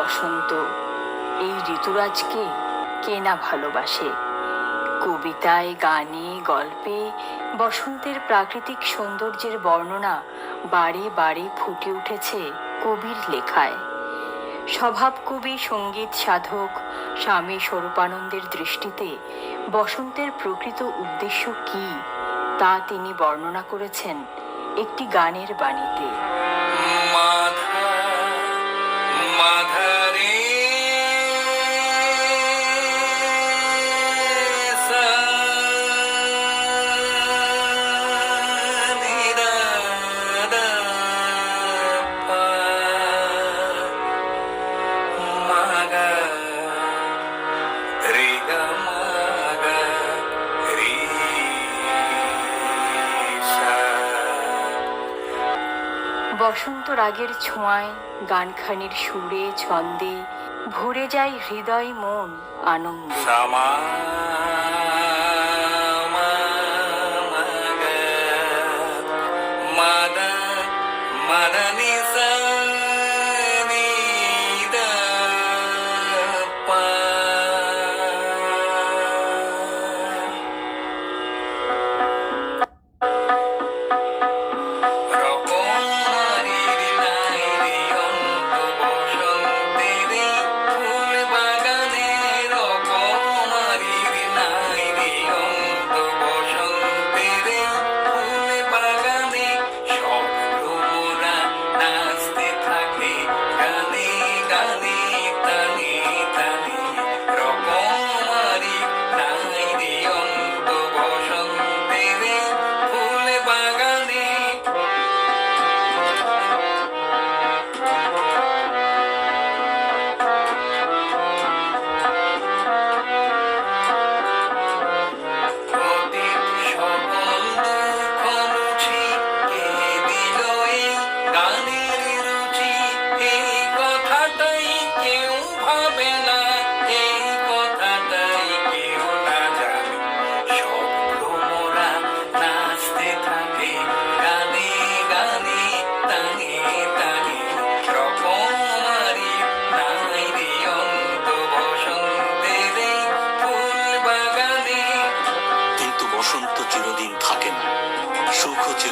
বসন্ত। এই ঋতুরাজকে কে না ভালোবাসে? কবিতায়, গানে, গল্পে, বসন্তের প্রাকৃতিক সৌন্দর্যের বর্ণনা বারে বারে ফুটে উঠেছে কবির লেখায়। স্বভাব কবি, সংগীত সাধক, স্বামী স্বরূপানন্দের দৃষ্টিতে বসন্তের প্রকৃত উদ্দেশ্য কি তা তিনি বর্ণনা করেছেন একটি গানের বাণীতে। মাধা বসন্ত রাগের ছোঁয়ায় গানখানির সুরে ছন্দে ভরে যায় হৃদয় মন আনন্দে।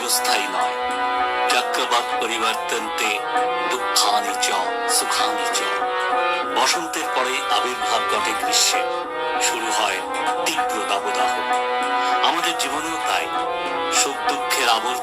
চিরস্থায়ী নয়। চক্রবাক পরিবর্তনতে দুঃখানি চ, সুখানি চ। বসন্তের পরে আবির্ভাব ঘটে গ্রীষ্মে। শুরু হয় তীব্র দাবদাহ। আমাদের জীবনেও তাই। সুখ দুঃখের আবর্তনে